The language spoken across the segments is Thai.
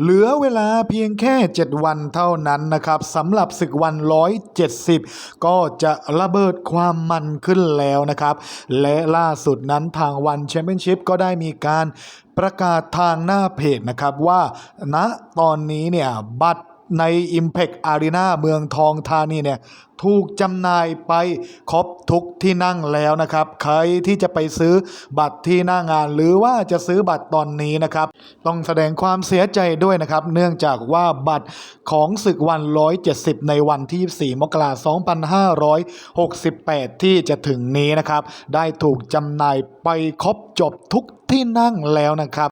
เหลือเวลาเพียงแค่ 7 วันเท่านั้นนะครับสำหรับศึกวัน 170 ก็จะระเบิดความมันขึ้นแล้วนะครับ และล่าสุดนั้นทางวันแชมเปี้ยนชิพก็ได้มีการประกาศทางหน้าเพจนะครับว่าณตอนนี้เนี่ยบัตร ใน Impact Arena เมืองทองธานีเนี่ยถูกจำหน่ายไปครบทุกที่นั่งแล้วนะครับ ใครที่จะไปซื้อบัตรที่หน้างาน หรือว่าจะซื้อบัตรตอนนี้นะครับ ต้องแสดงความเสียใจด้วยนะครับ เนื่องจากว่าบัตรของศึกวัน 170 ในวันที่24มกราคม 2568 ที่จะถึงนี้นะครับ ได้ถูกจำหน่ายไปครบจบทุกที่นั่งแล้วนะครับ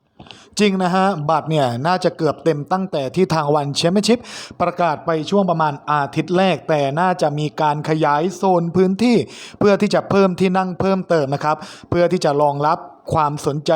จริงนะฮะ บัตรเนี่ย น่าจะเกือบเต็มตั้งแต่ที่ทางวันแชมเปี้ยนชิพประกาศไปช่วงประมาณอาทิตย์แรก แต่น่าจะมีการขยายโซนพื้นที่ เพื่อที่จะเพิ่มที่นั่งเพิ่มเติมนะครับ เพื่อที่จะรองรับ ความสนใจ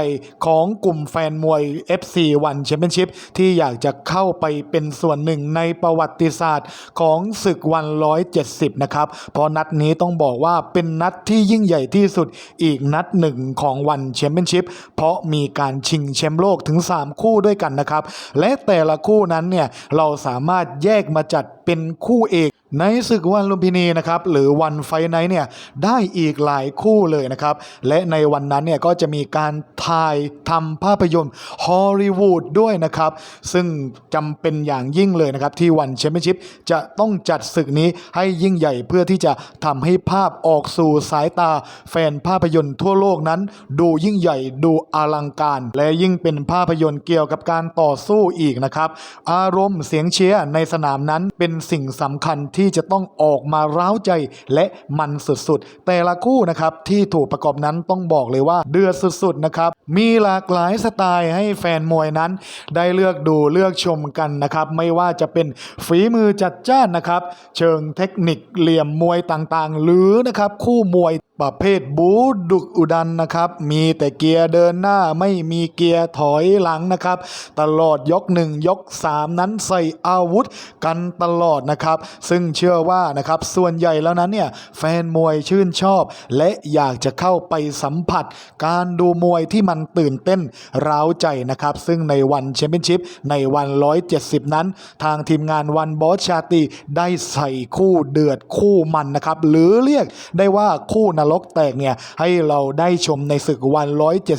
ของกลุ่มแฟนมวย FC วันแชมเปี้ยนชิพที่อยากจะเข้าไปเป็นส่วนหนึ่งในประวัติศาสตร์ของศึกวัน 170 นะครับ เพราะนัดนี้ต้องบอกว่าเป็นนัดที่ยิ่งใหญ่ที่สุดอีกนัดหนึ่งของวันแชมเปี้ยนชิพเพราะมีการชิงแชมป์โลกถึง 3 คู่ด้วยกันนะครับ และแต่ละคู่นั้นเนี่ยเราสามารถแยกมาจัดเป็นคู่เอก ในศึกวันลุมพินีนะครับหรือวันไฟไนท์เนี่ยได้อีกหลายคู่เลยนะครับและในวันนั้นเนี่ยก็จะมีการถ่ายทำภาพยนตร์ฮอลลีวูดด้วยนะครับซึ่งจำเป็นอย่างยิ่งเลยนะครับที่วันแชมเปี้ยนชิพจะต้องจัดศึกนี้ให้ยิ่งใหญ่เพื่อที่จะทำให้ภาพออกสู่สายตาแฟนภาพยนตร์ทั่วโลกนั้น ดูยิ่งใหญ่ดูอลังการ และยิ่งเป็นภาพยนตร์เกี่ยวกับการต่อสู้อีกนะครับอารมณ์เสียงเชียร์ในสนามนั้นเป็นสิ่งสำคัญที่จะต้องออกมาร้าวใจและมันสุดๆ แต่ละคู่นะครับที่ถูกประกอบนั้นต้องบอกเลยว่าเดือดสุดๆนะครับมีหลากหลายสไตล์ให้แฟนมวยนั้น ได้เลือกดูเลือกชมกันนะครับไม่ว่าจะเป็นฝีมือจัดจ้านนะครับ เชิงเทคนิคเหลี่ยมมวยต่างๆ หรือนะครับคู่มวยประเภทบูดุกอุดันนะครับ มีแต่เกียร์เดินหน้าไม่มีเกียร์ถอยหลังนะครับ ตลอดยก 1 ยก 3 นั้นใส่อาวุธกันตลอดนะครับ ซึ่งเชื่อว่านะครับส่วนใหญ่แล้วนั้นเนี่ยแฟนมวยชื่นชอบ และอยากจะเข้าไปสัมผัส การดูมวยที่มันตื่นเต้นร้าวใจนะครับ ซึ่งในวันแชมเปี้ยนชิพในวัน 170 นั้น ทางทีมงานวันบอสชาตรีได้ใส่คู่เดือดคู่มันนะครับหรือเรียกได้ว่าคู่นรกแตกเนี่ยให้เราได้ชมในศึกวัน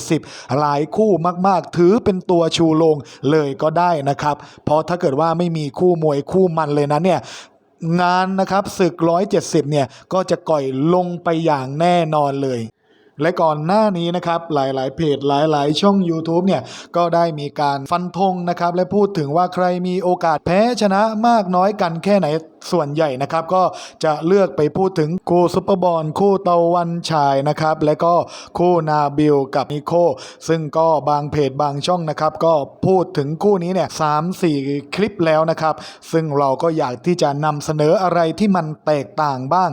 170 หลายคู่มากๆ ถือเป็นตัวชูโรงเลยก็ได้นะครับ เพราะถ้าเกิดว่าไม่มีคู่มวยคู่มันเลยนะเนี่ยงานนะครับศึก 170 เนี่ย ก็จะก่อยลงไปอย่างแน่นอนเลย และก่อนหน้านี้นะครับหลาย ๆ เพจหลาย ๆ ช่อง YouTube เนี่ยก็ได้มีการฟันธงนะครับและพูดถึงว่าใครมีโอกาสแพ้ชนะมากน้อยกันแค่ไหนส่วนใหญ่นะครับก็จะเลือกไปพูดถึงคู่ซุปเปอร์บอลคู่ตะวันฉายนะครับและก็คู่นาบิลกับนิโคซึ่งก็บางเพจบางช่องนะครับก็พูดถึงคู่นี้เนี่ยสามสี่คลิปแล้วนะครับ ซึ่งเราก็อยากที่จะนำเสนออะไรที่มันแตกต่างบ้าง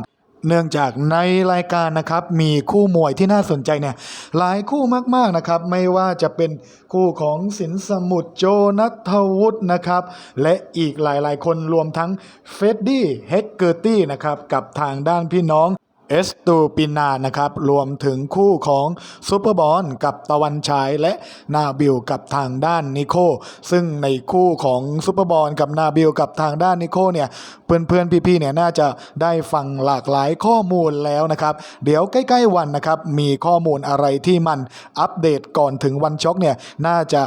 เนื่องจากในรายการนะครับมีคู่มวยที่น่าสนใจเนี่ยหลายคู่มากๆนะครับ ไม่ว่าจะเป็นคู่ของสินสมุทรโจนัทวุฒินะครับ และอีกหลายๆ คนรวมทั้งเฟดดี้เฮกเกอร์ตี้นะครับกับทางด้านพี่น้อง เอสตูปินานะครับรวมถึงคู่ของซูเปอร์บอลกับตะวันฉายและนาบิลกับทางด้านนิโคซึ่งในคู่ของซูเปอร์บอลกับนาบิลกับทางด้านนิโคเนี่ยเพื่อนๆพี่ๆเนี่ยน่าจะได้ฟังหลากหลายข้อมูลแล้วนะครับเดี๋ยวใกล้ๆวันนะครับมีข้อมูลอะไรที่มันอัปเดตก่อนถึงวันช็อกเนี่ยน่าจะ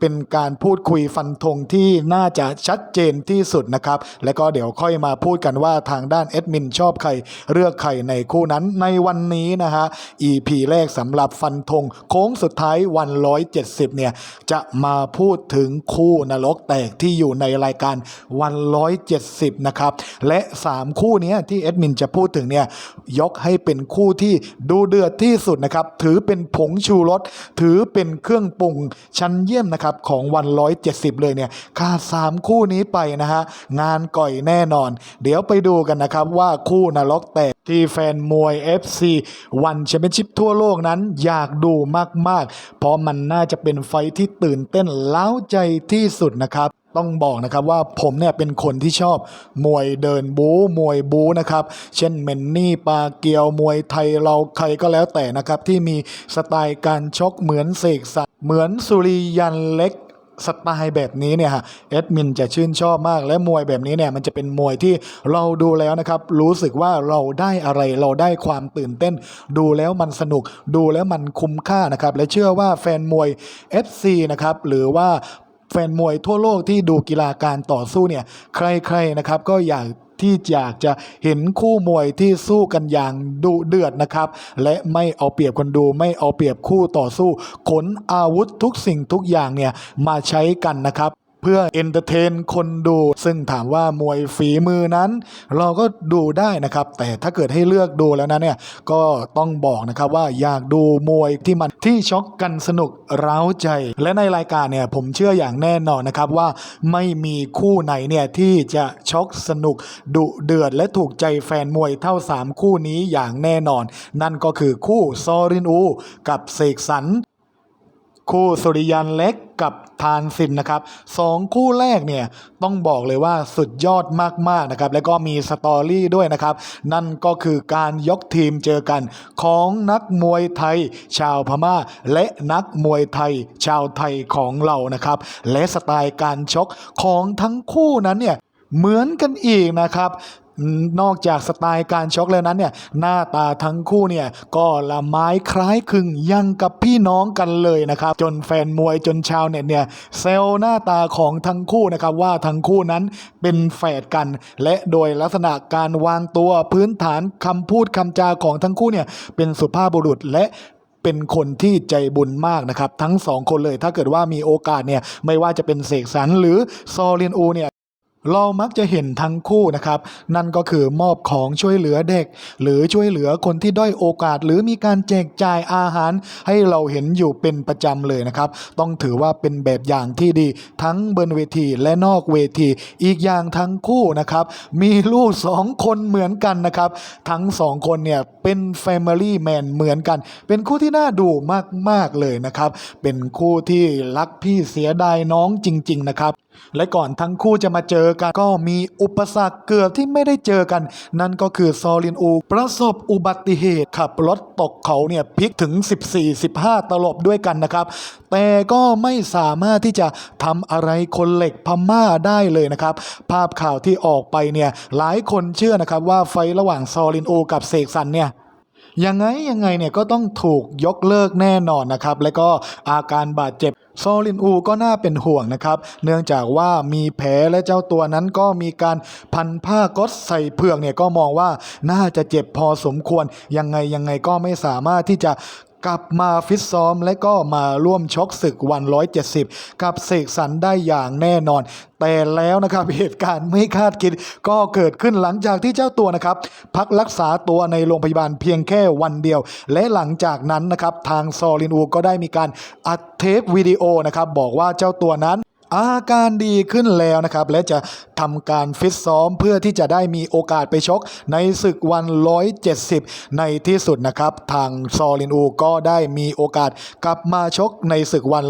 เป็นการพูดคุยฟันธงที่น่าจะชัดเจนที่สุดนะครับ แล้วก็เดี๋ยวค่อยมาพูดกันว่าทางด้านแอดมินชอบใครเลือกใครในคู่นั้นในวันนี้นะฮะ EP แรกสำหรับฟันธงโค้งสุดท้ายวัน 170 เนี่ย จะมาพูดถึงคู่นรกแตกที่อยู่ในรายการวัน 170 นะครับ และ 3 คู่นี้ที่แอดมินจะพูดถึงเนี่ยยกให้เป็นคู่ที่ดูเดือดที่สุดนะครับ ถือเป็นผงชูรสถือเป็นเครื่องปรุงชั้นเยี่ยมนะครับของวัน 170 เลยเนี่ยขาด3คู่นี้ไปนะฮะงานก่อยแน่นอน เดี๋ยวไปดูกันนะครับว่าคู่นรกแตกที่แฟนมวย FC วันแชมเปี้ยนชิพทั่วโลกนั้นอยากดูมากๆ เพราะมันน่าจะเป็นไฟที่ตื่นเต้นเล้าใจที่สุดนะครับ ต้องบอกนะครับว่าผมเนี่ยเป็นคนที่ชอบมวยเดินบู๊มวยบู๊นะครับ เช่นเมนนี่ปาเกียวมวยไทยเราใครก็แล้วแต่นะครับ ที่มีสไตล์การชกเหมือนเสกสรรเหมือนสุริยันเล็กสไตล์แบบนี้เนี่ยฮะแอดมินจะชื่นชอบมากและมวยแบบนี้เนี่ยมันจะเป็นมวยที่เราดูแล้วนะครับ รู้สึกว่าเราได้อะไรเราได้ความตื่นเต้น ดูแล้วมันสนุก ดูแล้วมันคุ้มค่านะครับ และเชื่อว่าแฟนมวย FC นะครับหรือว่า แฟนมวยทั่วโลกที่ดูกีฬาการต่อสู้เนี่ยใครๆนะครับก็อยากที่อยากจะเห็นคู่มวยที่สู้กันอย่างดุเดือดนะครับ และไม่เอาเปรียบคนดูไม่เอาเปรียบคู่ต่อสู้ ขนอาวุธทุกสิ่งทุกอย่างเนี่ยมาใช้กันนะครับ พื่อเอนเตอร์เทนคนดู ซึ่งถามว่ามวยฝีมือนั้น เราก็ดูได้นะครับ แต่ถ้าเกิดให้เลือกดูแล้วนะเนี่ยก็ต้องบอกนะครับว่าอยากดูมวยที่มันที่ช็อกกันสนุกเร้าใจ และในรายการเนี่ยผมเชื่ออย่างแน่นอนนะครับว่าไม่มีคู่ไหนเนี่ยที่จะช็อกสนุกดุเดือด และถูกใจแฟนมวยเท่า 3 คู่นี้อย่างแน่นอน นั่นก็คือคู่ซอรินอู กับเสกสรร คู่สุริยันเล็กกับทานสินนะครับสองคู่แรกเนี่ยต้องบอกเลยว่าสุดยอดมากๆนะครับแล้วก็มีสตอรี่ด้วยนะครับ นั่นก็คือการยกทีมเจอกันของนักมวยไทย ชาวพม่า และนักมวยไทย ชาวไทยของเรานะครับ และสไตล์การชกของทั้งคู่นั้นเนี่ยเหมือนกันอีกนะครับ นอกจากสไตล์การชกแล้วนั้นเนี่ยหน้าตาทั้งคู่เนี่ยก็ละไม้คล้ายคลึงยังกับพี่น้องกันเลยนะครับ จนแฟนมวยจนชาวเน็ตเนี่ยเซลหน้าตาของทั้งคู่นะครับว่าทั้งคู่นั้นเป็นแฝดกัน และโดยลักษณะการวางตัวพื้นฐานคำพูดคำจาของทั้งคู่เนี่ยเป็นสุภาพบุรุษและเป็นคนที่ใจบุญมากนะครับ ทั้งสองคนเลยถ้าเกิดว่ามีโอกาสเนี่ยไม่ว่าจะเป็นเสกสรรหรือซอเรียนอูเนี่ย เรามักจะเห็นทั้งคู่นะครับ นั่นก็คือมอบของช่วยเหลือเด็ก หรือช่วยเหลือคนที่ด้อยโอกาส หรือมีการแจกจ่ายอาหาร ให้เราเห็นอยู่เป็นประจำเลยนะครับ ต้องถือว่าเป็นแบบอย่างที่ดี ทั้งบนเวทีและนอกเวที อีกอย่างทั้งคู่นะครับ มีลูกสองคนเหมือนกันนะครับ ทั้งสองคนเนี่ยเป็น Family Man เหมือนกัน เป็นคู่ที่น่าดูมากๆเลยนะครับ เป็นคู่ที่รักพี่เสียดายน้องจริง ๆ นะครับ และก่อนทั้งคู่จะมาเจอกันก็มีอุปสรรคเกือบที่ไม่ได้เจอกัน นั่นก็คือซอลินอู ประสบอุบัติเหตุขับรถตกเขาเนี่ยพลิกถึง 14-15 ตลบด้วยกันนะครับ แต่ก็ไม่สามารถที่จะทำอะไรคนเหล็กพม่าได้เลยนะครับ ภาพข่าวที่ออกไปเนี่ยหลายคนเชื่อนะครับว่าไฟระหว่างซอลินอูกับเสกสรรเนี่ยยังไงยังไงเนี่ยก็ต้องถูกยกเลิกแน่นอนนะครับ และก็อาการบาดเจ็บ โซลินอูก็น่าเป็นห่วงนะครับ เนื่องจากว่ามีแผลและเจ้าตัวนั้นก็มีการพันผ้าก๊อตใส่เผือกเนี่ยก็มองว่าน่าจะเจ็บพอสมควรยังไงยังไงก็ไม่สามารถที่จะ กลับมาฟิตซ้อมและก็มาร่วมชกศึกวัน 170 กับเสกสรรได้อย่างแน่นอน แต่แล้วนะครับเหตุการณ์ไม่คาดคิด ก็เกิดขึ้นหลังจากที่เจ้าตัวนะครับ พักรักษาตัวในโรงพยาบาลเพียงแค่วันเดียว และหลังจากนั้นนะครับทางซอลินอูก็ได้มีการอัดเทปวิดีโอนะครับบอกว่าเจ้าตัวนั้น อาการดีขึ้นแล้วนะครับ และจะทำการฟิตซ้อมเพื่อที่จะได้มีโอกาสไปชกในศึกวัน 170 ในที่สุดนะครับ ทางซอลินอูก็ได้มีโอกาสกลับมาชกในศึกวัน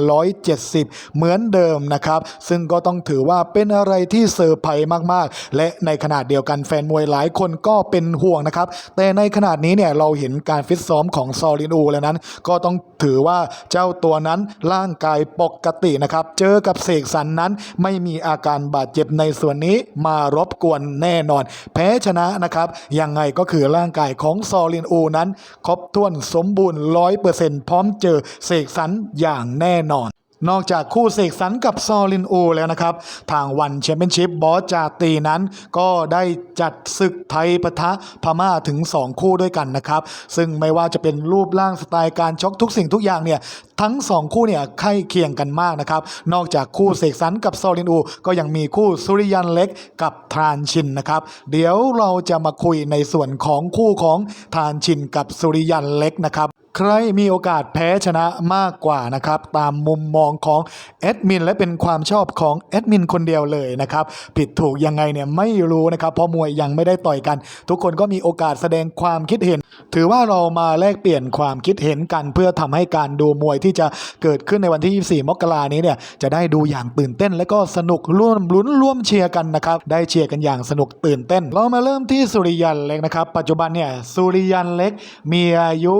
170 เหมือนเดิมนะครับ ซึ่งก็ต้องถือว่าเป็นอะไรที่เซอร์ไพรส์มากๆ และในขณะเดียวกันแฟนมวยหลายคนก็เป็นห่วงนะครับ แต่ในขณะนี้เนี่ยเราเห็นการฟิตซ้อมของซอลินอูแล้วนั้น ก็ต้องถือว่าเจ้าตัวนั้นร่างกายปกตินะครับ เจอกับเสกสันนั้นไม่มีอาการบาดเจ็บในส่วนนี้มารบกวนแน่นอน แพ้ชนะนะครับยังไงก็คือร่างกายของซอลินอูนั้น ครบถ้วนสมบูรณ์ร้อยเปอร์เซ็นต์พร้อมเจอเสกสรรอย่างแน่นอน นอกจากคู่เสกสรรกับซอลินอูแล้วนะครับ ทางวันแชมเปี้ยนชิพบอสจาตีนั้น ก็ได้จัดศึกไทยปะทะพม่าถึง 2 คู่ด้วยกันนะครับ ซึ่งไม่ว่าจะเป็นรูปร่างสไตล์การชกทุกสิ่งทุกอย่างเนี่ย ทั้ง 2 คู่เนี่ยใกล้เคียงกันมากนะครับ นอกจากคู่เสกสรรกับซอลินอู ก็ยังมีคู่สุริยันเล็กกับทรานชินนะครับ เดี๋ยวเราจะมาคุยในส่วนของคู่ของทรานชินกับสุริยันเล็กนะครับ ใครมีโอกาสแพ้ชนะมากกว่านะครับ ตามมุมมองของแอดมินและเป็นความชอบของแอดมินคนเดียวเลยนะครับ ผิดถูกยังไงเนี่ยไม่รู้นะครับ เพราะมวยยังไม่ได้ต่อยกัน ทุกคนก็มีโอกาสแสดงความคิดเห็น ถือว่าเรามาแลกเปลี่ยนความคิดเห็นกัน เพื่อทำให้การดูมวยที่จะเกิดขึ้นในวันที่ 24 มกรานี้เนี่ยจะได้ดูอย่างตื่นเต้น และก็สนุกร่วมลุ้นร่วมเชียร์กันนะครับได้เชียร์กันอย่างสนุกตื่นเต้น เรามาเริ่มที่สุริยันเล็กนะครับ ปัจจุบันเนี่ยสุริยันเล็กมีอายุ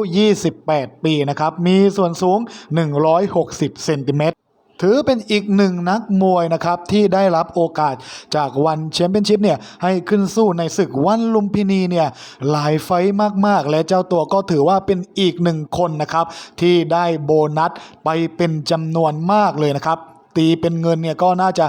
18 ปีนะครับ มีส่วนสูง 160 เซนติเมตรถือเป็นอีกหนึ่งนักมวยนะครับที่ได้รับโอกาสจากวันแชมเปี้ยนชิพเนี่ยให้ขึ้นสู้ในศึกวันลุมพินีเนี่ยหลายไฟมากๆ และเจ้าตัวก็ถือว่าเป็นอีกหนึ่งคนนะครับที่ได้โบนัสไปเป็นจำนวนมากเลยนะครับ ตีเป็นเงินเนี่ยก็น่าจะ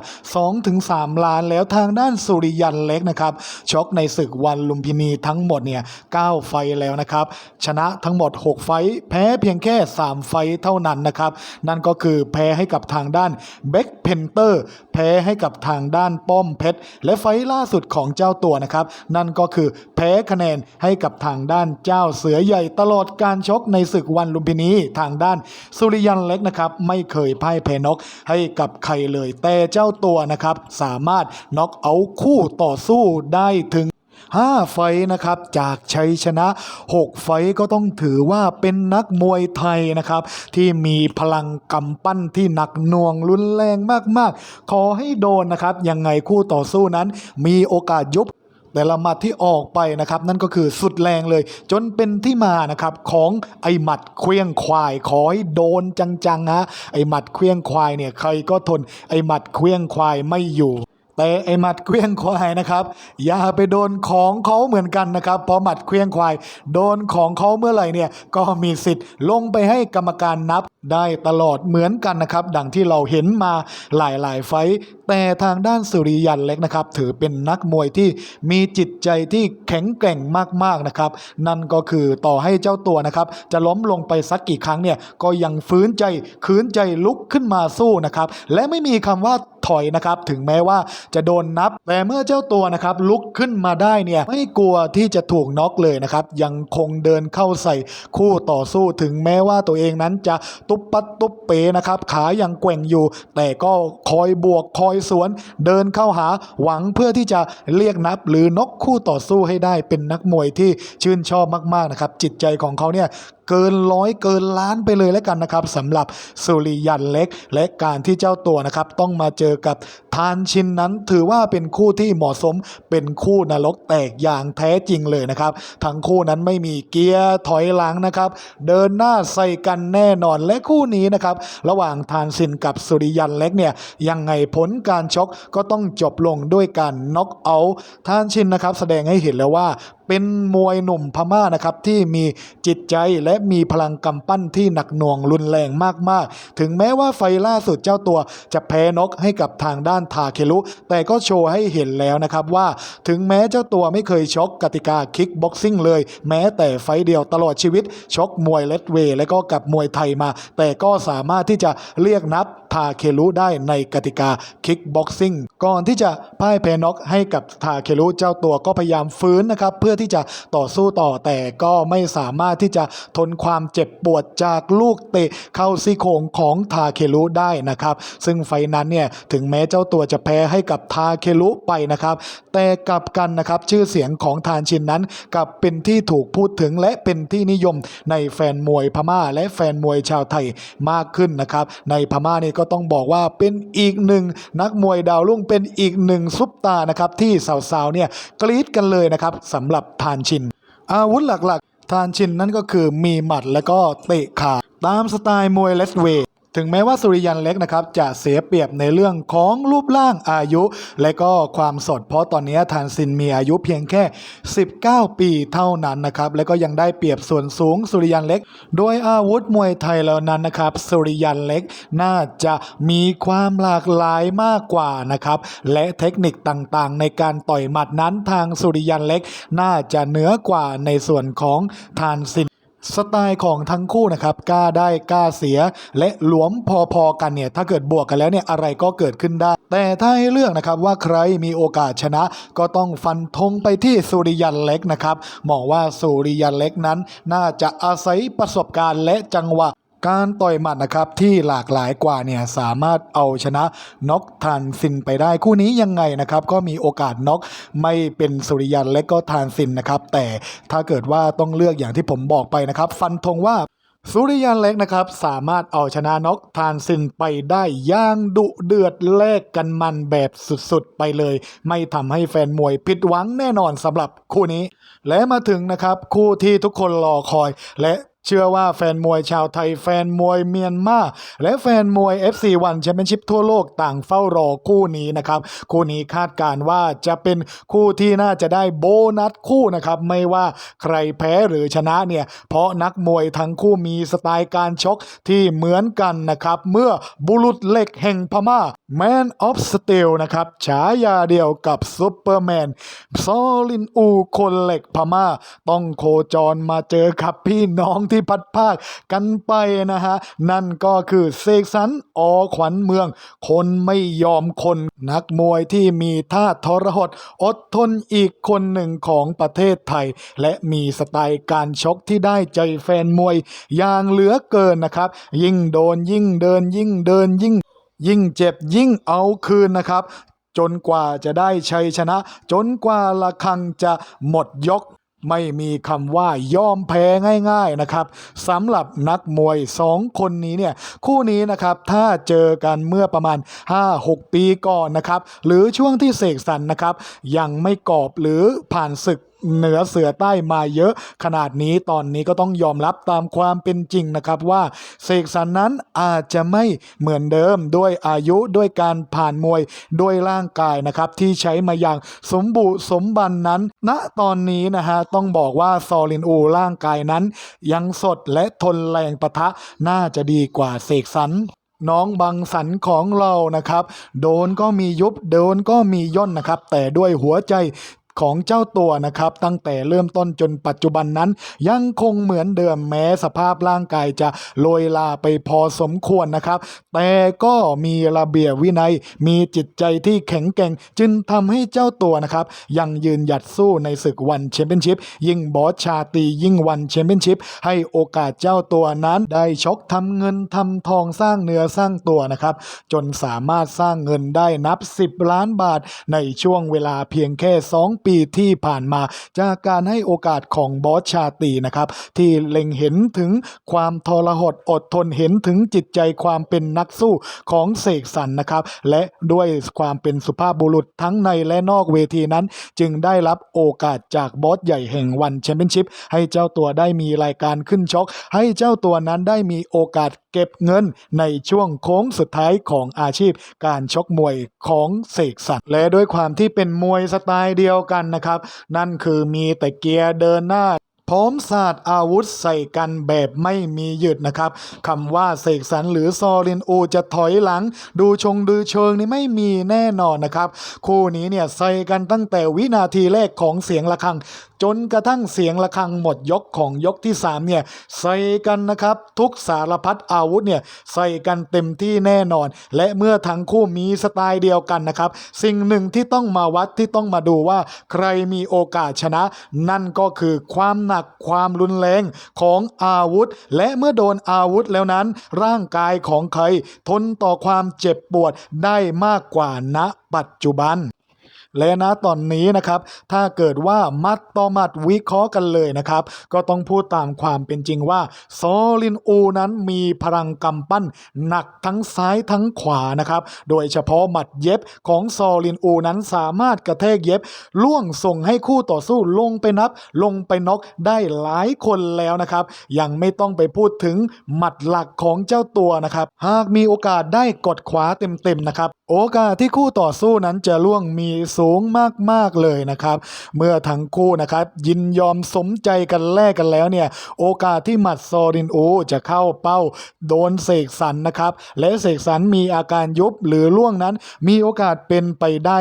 2-3 ล้านแล้วทางด้านสุริยันเล็กนะครับชกในศึกวันลุมพินีทั้งหมดเนี่ย9ไฟแล้วนะครับ ชนะทั้งหมด 6 ไฟแพ้เพียงแค่ 3 ไฟเท่านั้นนะครับ นั่นก็คือแพ้ให้กับทางด้านเบ็คเพนเตอร์แพ้ให้กับทางด้านป้อมเพชร และไฟล่าสุดของเจ้าตัวนะครับ นั่นก็คือแพ้คะแนนให้กับทางด้านเจ้าเสือใหญ่ตลอดการชกในศึกวันลุมพินีทางด้านสุริยันเล็กนะครับ ไม่เคยพ่ายแพ้นกให้กับใครเลย แต่เจ้าตัวนะครับสามารถน็อกเอาคู่ต่อสู้ได้ถึง5 ไฟนะครับจากชัยชนะ 6 ไฟก็ต้องถือว่าเป็นนักมวยไทยนะครับ ที่มีพลังกำปั้นที่หนักหน่วงรุนแรงมากๆ ขอให้โดนนะครับ ยังไงคู่ต่อสู้นั้น มีโอกาสยุบ แต่ละหมัดที่ออกไปนะครับ นั่นก็คือสุดแรงเลย จนเป็นที่มานะครับของไอหมัดเคลี้ยงควายขอให้โดนจังๆฮะไอหมัดเคลี้ยงควายเนี่ยใครก็ทนไอหมัดเคลี้ยงควายไม่อยู่แต่ไอหมัดเคลี้ยงควายนะครับ อย่าไปโดนของเขาเหมือนกันนะครับพราะหมัดเคลี้ยงควาย โดนของเขาเมื่อไหร่เนี่ยก็มีสิทธิ์ลงไปให้กรรมการนับได้ตลอดเหมือนกันนะครับ ดังที่เราเห็นมาหลายๆ ไฟ แต่ทางด้านสุริยันเล็กนะครับ ถือเป็นนักมวยที่มีจิตใจที่แข็งแกร่งมากๆนะครับ นั่นก็คือต่อให้เจ้าตัวนะครับ จะล้มลงไปสักกี่ครั้งเนี่ยก็ยังฟื้นใจคืนใจลุกขึ้นมาสู้นะครับ และไม่มีคำว่าถอยนะครับถึงแม้ว่าจะโดนนับ แต่เมื่อเจ้าตัวนะครับลุกขึ้นมาได้เนี่ยไม่กลัวที่จะถูกน็อกเลยนะครับ ยังคงเดินเข้าใส่คู่ต่อสู้ถึงแม้ว่าตัวเองนั้นจะตุบปัดตุบเป๋นะครับขายังแกว่งอยู่ แต่ก็คอยบวกคอยสวนเดินเข้าหาหวังเพื่อที่จะเรียกนับ หรือนกคู่ต่อสู้ให้ได้เป็นนักมวยที่ชื่นชอบมากๆนะครับจิตใจของเขาเนี่ย เกินร้อยเกินล้านไปเลยแล้วกันนะครับสำหรับสุริยันเล็ก และการที่เจ้าตัวนะครับต้องมาเจอกับทานชินนั้นถือว่าเป็นคู่ที่เหมาะสมเป็นคู่นรกแตกอย่างแท้จริงเลยนะครับ ทั้งคู่นั้นไม่มีเกียร์ถอยหลังนะครับ เดินหน้าใส่กันแน่นอนและคู่นี้นะครับ ระหว่างทานชินกับสุริยันเล็กเนี่ยยังไงผลการชกก็ต้องจบลงด้วยการน็อกเอาท์ทานชินนะครับ แสดงให้เห็นแล้วว่า เป็นมวยหนุ่มพม่านะครับที่มีจิตใจและมีพลังกำปั้นที่หนักหน่วงรุนแรงมากๆ ถึงแม้ว่าไฟล่าสุดเจ้าตัวจะแพ้นกให้กับทางด้านทาเคลุ แต่ก็โชว์ให้เห็นแล้วนะครับว่า ถึงแม้เจ้าตัวไม่เคยชกกติกาคิกบ็อกซิ่งเลย แม้แต่ไฟเดียวตลอดชีวิตชกมวยเลดเวย์และก็กับมวยไทยมา แต่ก็สามารถที่จะเรียกนับทาเคลุได้ในกติกาคิกบ็อกซิ่งก่อนที่จะพ่ายแพ้นกให้กับทาเคลุเจ้าตัวก็พยายามฟื้นนะครับเพื่อที่จะต่อสู้ต่อแต่ก็ไม่สามารถที่จะทนความเจ็บปวดจากลูกเตะเข้าซี่โครงของทาเคลุได้นะครับ ซึ่งไฟนั้นเนี่ยถึงแม้เจ้าตัวจะแพ้ให้กับทาเคลุไปนะครับ แต่กลับกันนะครับชื่อเสียงของทานชินนั้นกลับเป็นที่ถูกพูดถึงและเป็นที่นิยมในแฟนมวยพม่า และแฟนมวยชาวไทยมากขึ้นนะครับ ในพม่านี่ก็ต้องบอกว่าเป็นอีกหนึ่งนักมวยดาวรุ่งเป็นอีกหนึ่งซุปตานะครับที่สาวๆเนี่ยกรี๊ดกันเลยนะครับสำหรับทานชิน อาวุธหลักๆ ทานชินนั่นก็คือมีหมัดและก็เตะขา ตามสไตล์มวยเลสเวย์ ถึงแม้ว่าสุริยันเล็กนะครับจะเสียเปรียบในเรื่องของรูปร่างอายุ และก็ความสด เพราะตอนนี้ทานซินมีอายุเพียงแค่ 19 ปีเท่านั้นนะครับและก็ยังได้เปรียบส่วนสูงสุริยันเล็ก โดยอาวุธมวยไทยแล้วนั้นนะครับสุริยันเล็กน่าจะมีความหลากหลายมากกว่านะครับและเทคนิคต่างๆ ในการต่อยหมัดนั้นทางสุริยันเล็ก น่าจะเหนือกว่าในส่วนของทานซิน สไตล์ของทั้งคู่นะครับกล้าได้กล้าเสีย และหลวมพอๆกันเนี่ยถ้าเกิดบวกกันแล้วเนี่ยอะไรก็เกิดขึ้นได้ แต่ถ้าให้เลือกนะครับว่าใครมีโอกาสชนะ ก็ต้องฟันธงไปที่สุริยันเล็กนะครับมองว่าสุริยันเล็กนั้น น่าจะอาศัยประสบการณ์และจังหวะ การต่อยหมัดนะครับที่หลากหลายกว่าเนี่ยสามารถเอาชนะน็อกทานซินไปได้คู่นี้ยังไงนะครับก็มีโอกาสน็อกไม่เป็นสุริยันและก็ทานซินนะครับแต่ถ้าเกิดว่าต้องเลือกอย่างที่ผมบอกไปนะครับฟันธงว่าสุริยันเล็กนะครับสามารถเอาชนะน็อกทานซินไปได้อย่างดุเดือดแลกกันมันแบบสุดๆไปเลย ไม่ทำให้แฟนมวยผิดหวังแน่นอนสำหรับคู่นี้ และมาถึงนะครับคู่ที่ทุกคนรอคอยและ เชื่อว่าแฟนมวยชาวไทยแฟนมวยเมียนมาและแฟนมวย FC1 แชมเปี้ยนชิพทั่วโลกต่างเฝ้ารอคู่นี้นะครับ คู่นี้คาดการณ์ว่าจะเป็นคู่ที่น่าจะได้โบนัสคู่นะครับไม่ว่าใครแพ้หรือชนะเนี่ยเพราะนักมวยทั้งคู่มีสไตล์การชกที่เหมือนกันนะครับเมื่อบุรุษเหล็กแห่งพม่า Man of Steel นะครับฉายาเดียวกับซูเปอร์แมนซอลินอูคนเหล็กพม่า ต้องโคจรมาเจอกับพี่น้องที่พัดภาคกันไปนะฮะ นั่นก็คือเสกสรรอขวัญเมือง คนไม่ยอมคนนักมวยที่มีท่าทรหดอดทนอีกคนหนึ่งของประเทศไทย และมีสไตล์การชกที่ได้ใจแฟนมวยอย่างเหลือเกินนะครับ ยิ่งโดนยิ่งเดินยิ่งเดินยิ่ง ยิ่งเจ็บยิ่งเอาคืนนะครับ จนกว่าจะได้ชัยชนะ จนกว่าละครังจะหมดยก ไม่มีคำว่ายอมแพ้ง่ายๆนะครับสำหรับนักมวยสองคนนี้เนี่ยคู่นี้นะครับถ้าเจอกันเมื่อประมาณ 5-6 ปีก่อนนะครับหรือช่วงที่เสกสรรนะครับยังไม่กรอบหรือผ่านศึก เหนือเสือใต้มาเยอะ ขนาดนี้ตอนนี้ก็ต้องยอมรับตามความเป็นจริงนะครับว่าเสกสรรนั้นอาจจะไม่เหมือนเดิมด้วยอายุด้วยการผ่านมวยด้วยร่างกายนะครับที่ใช้มาอย่างสมบุสมบันนั้นณตอนนี้นะฮะต้องบอกว่าซอลินอูร่างกายนั้น ยังสดและทนแรงปะทะน่าจะดีกว่าเสกสรรน้องบังสันของเรานะครับ โดนก็มียุบโดนก็มีย่นนะครับ แต่ด้วยหัวใจ ของเจ้าตัวนะครับ ตั้งแต่เริ่มต้นจนปัจจุบันนั้น ยังคงเหมือนเดิมแม้สภาพร่างกายจะโรยลาไปพอสมควรนะครับ แต่ก็มีระเบียบวินัย มีจิตใจที่แข็งแกร่ง จึงทำให้เจ้าตัวนะครับ ยังยืนหยัดสู้ในศึกวันแชมเปี้ยนชิพยิ่งบอสชาตียิ่งวันแชมเปี้ยนชิพให้โอกาสเจ้าตัวนั้น ได้ชกทำเงินทำทองสร้างเนื้อสร้างตัวนะครับ จนสามารถสร้างเงินได้นับ 10 ล้านบาทในช่วงเวลาเพียงแค่ 2ปีที่ผ่านมา จากการให้โอกาสของบอสชาตีนะครับที่เล็งเห็นถึงความทรหดอดทนเห็นถึงจิตใจความเป็นนักสู้ของเสกสรรนะครับ และด้วยความเป็นสุภาพบุรุษทั้งในและนอกเวทีนั้น จึงได้รับโอกาสจากบอสใหญ่แห่งวันแชมเปี้ยนชิพให้เจ้าตัวได้มีรายการขึ้นชกให้เจ้าตัวนั้นได้มีโอกาสเก็บเงินในช่วงโค้งสุดท้ายของอาชีพการชกมวยของเสกสรรและด้วยความที่เป็นมวยสไตล์เดียวกันนะครับ นั่นคือมีแต่เกียร์เดินหน้าพร้อมศาสตร์อาวุธใส่กันแบบไม่มีหยุดนะครับคำว่าเสกสรรหรือซอรินอูจะถอยหลัง ดูชงดูเชิงนี่ไม่มีแน่นอนนะครับ คู่นี้เนี่ยใส่กันตั้งแต่วินาทีแรกของเสียงะระฆังจนกระทั่งเสียงะระฆังหมดยกของยกที่3เนี่ยใส่กันนะครับ ทุกสารพัดอาวุธเนี่ยใส่กันเต็มที่แน่นอน และเมื่อทั้งคู่มีสไตล์เดียวกันนะครับ สิ่งหนึ่งที่ต้องมาวัดที่ต้องมาดูว่าใครมีโอกาสชนะ นั่นก็คือความหนักความรุนแรงของอาวุธ และเมื่อโดนอาวุธแล้วนั้น ร่างกายของใครทนต่อความเจ็บปวดได้มากกว่าณปัจจุบัน และนะตอนนี้นะครับ ถ้าเกิดว่ามัดต่อมัดวิเคราะห์กันเลยนะครับ ก็ต้องพูดตามความเป็นจริงว่าโซลินอูนั้นมีพลังกำปั้นหนักทั้งซ้ายทั้งขวานะครับ โดยเฉพาะหมัดเย็บของโซลินอูนั้นสามารถกระแทกเย็บล่วงส่งให้คู่ต่อสู้ลงไปนับ ลงไปน็อกได้หลายคนแล้วนะครับ ยังไม่ต้องไปพูดถึงหมัดหลักของเจ้าตัวนะครับ หากมีโอกาสได้กดขวาเต็มๆนะครับ โอกาสที่คู่ต่อสู้นั้นจะล่วงมีสููงมากๆเลยนะครับ เมื่อทั้งคู่นะครับยินยอมสมใจกันแลกกันแล้วเนี่ยโอกาสที่หมัดซอรินอูจะเข้าเป้าโดนเสกสรรนะครับ และเสกสรรมีอาการยุบหรือล่วงนั้น มีโอกาสเป็นไปได้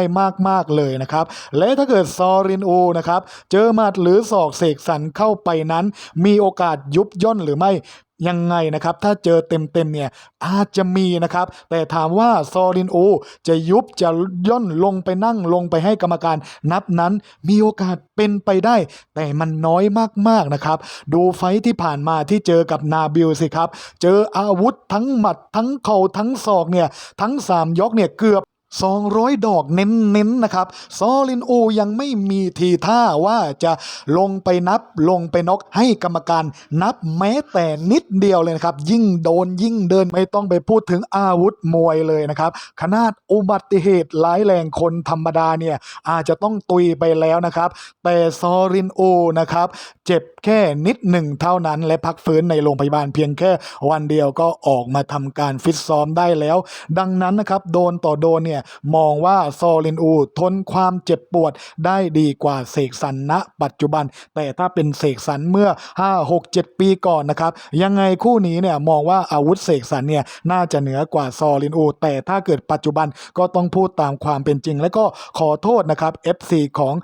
มากๆเลยนะครับ และถ้าเกิดซอรินอูนะครับเจอหมัดหรือศอกเสกสรรเข้าไปนั้น มีโอกาสยุบย่นหรือไม่ ยังไงนะครับ ถ้าเจอเต็มๆเนี่ยอาจจะมีนะครับ แต่ถามว่าซอรินโอจะยุบจะย่นลงไปนั่งลงไปให้กรรมการนับนั้นมีโอกาสเป็นไปได้ แต่มันน้อยมากๆนะครับ ดูไฟที่ผ่านมาที่เจอกับนาบิลสิครับ เจออาวุธทั้งหมัดทั้งเข่าทั้งศอกเนี่ยทั้ง 3 ยกเนี่ยเกือบ 200 ดอกเน้นๆนะครับซอลินอูยังไม่มีทีท่าว่าจะลงไปนับลงไปนกให้กรรมการนับแม้แต่นิดเดียวเลยนะครับ ยิ่งโดนยิ่งเดินไม่ต้องไปพูดถึงอาวุธมวยเลยนะครับ ขนาดอุบัติเหตุร้ายแรงคนธรรมดาเนี่ยอาจจะต้องตุยไปแล้วนะครับ แต่ซอรินอูนะครับเจ็บแค่นิดหนึ่งเท่านั้น และพักฟื้นในโรงพยาบาลเพียงแค่วันเดียวก็ออกมาทำการฟิตซ้อมได้แล้ว ดังนั้นนะครับโดนต่อโดนเนี่ยมองว่าซอลินอูทนความเจ็บปวดได้ดีกว่าเสกสรรณปัจจุบัน แต่ถ้าเป็นเสกสรรเมื่อ 5 6 7 ปีก่อนนะครับ ยังไงคู่นี้เนี่ยมองว่าอาวุธเสกสรรเนี่ยน่าจะเหนือกว่าซอลินอู แต่ถ้าเกิดปัจจุบันก็ต้องพูดตามความเป็นจริง และก็ขอโทษนะครับ FC ของ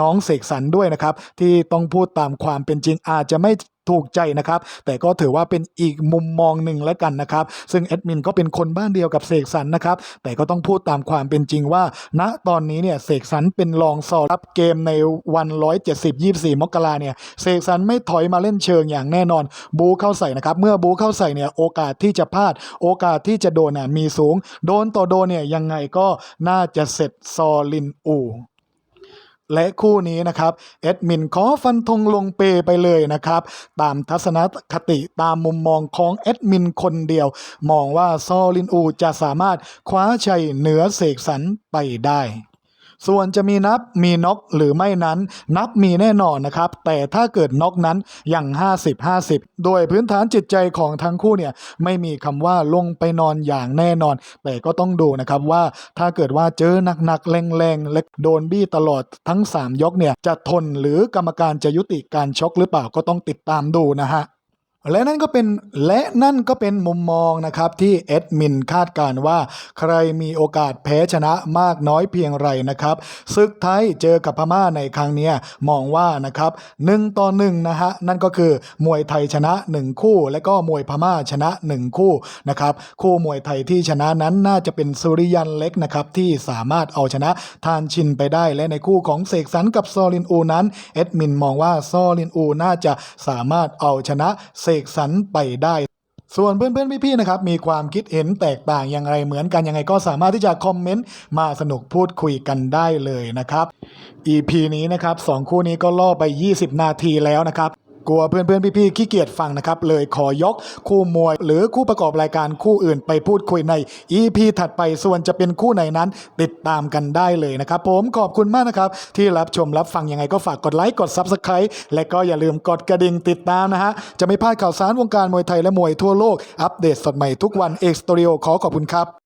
น้องเสกสรรด้วยนะครับ ที่ต้องพูดตามความเป็นจริงอาจจะไม่ ถูกใจนะครับ แต่ก็ถือว่าเป็นอีกมุมมองหนึ่งแล้วกันนะครับ ซึ่งแอดมินก็เป็นคนบ้านเดียวกับเสกสรรนะครับ แต่ก็ต้องพูดตามความเป็นจริงว่า ณตอนนี้เนี่ยเสกสรรเป็นรองซอรับเกมในวัน 170 24 มกราเนี่ยเสกสรรไม่ถอยมาเล่นเชิงอย่างแน่นอน บูเข้าใส่นะครับ เมื่อบูเข้าใส่เนี่ยโอกาสที่จะพลาด โอกาสที่จะโดนน่ะมีสูง โดนต่อโดนเนี่ยยังไงก็น่าจะเสร็จซอลินอู และคู่นี้นะครับเอ็ดมินขอฟันธงลงเปไปเลยนะครับ ตามทัศนคติตามมุมมองของเอ็ดมินคนเดียว มองว่าซอลินอูจะสามารถคว้าชัยเหนือเสกสรรไปได้ ส่วนจะมีนับมีน็อกหรือไม่นั้น นับมีแน่นอนนะครับ แต่ถ้าเกิดน็อกนั้นอย่าง50-50 โดยพื้นฐานจิตใจของทั้งคู่เนี่ยไม่มีคำว่าลงไปนอนอย่างแน่นอน แต่ก็ต้องดูนะครับว่าถ้าเกิดว่าเจอหนักๆแรงๆและโดนบี้ตลอดทั้ง 3 ยกเนี่ยจะทนหรือกรรมการจะยุติการชกหรือเปล่าก็ต้องติดตามดูนะฮะ และนั่นก็เป็นและนั่นก็เป็นมุมมองนะครับที่เอ็ดมินคาดการว่า ใครมีโอกาสแพ้ชนะมากน้อยเพียงไรนะครับศึกไทยเจอกับพม่าในครั้งนี้มองว่านะครับหนึ่งต่อหนึ่งนะฮะนั่นก็คือมวยไทยชนะ 1 คู่ และก็มวยพม่าชนะ 1 คู่นะครับคู่มวยไทยที่ชนะนั้นน่าจะเป็นสุริยันเล็กนะครับที่สามารถเอาชนะทานชินไปได้ และในคู่ของเสกสรรกับซอลินอูนั้นเอ็ดมินมองว่าซอลินอูน่าจะสามารถเอาชนะเสกสรรไปได้ ส่วนเพื่อนๆพี่ๆนะครับมีความคิดเห็นแตกต่างอย่างไรเหมือนกันยังไงก็สามารถที่จะคอมเมนต์มาสนุกพูดคุยกันได้เลยนะครับ EP นี้นะครับสองคู่นี้ก็ล่อไป 20 นาทีแล้วนะครับ กลัวเพื่อนๆพี่ๆขี้เกียจฟังนะครับ เลยขอยกคู่มวย หรือคู่ประกอบรายการคู่อื่นไปพูดคุยใน EP ถัดไปส่วนจะเป็นคู่ไหนนั้น ติดตามกันได้เลยนะครับ ผมขอบคุณมากนะครับ ที่รับชมรับฟังยังไงก็ฝากกดไลค์กด Subscribe และก็อย่าลืมกดกระดิ่งติดตามนะฮะจะไม่พลาดข่าวสารวงการมวยไทยและมวยทั่วโลกอัปเดตสดใหม่ทุกวันเอ็กซ์ตรีโอขอขอบคุณครับ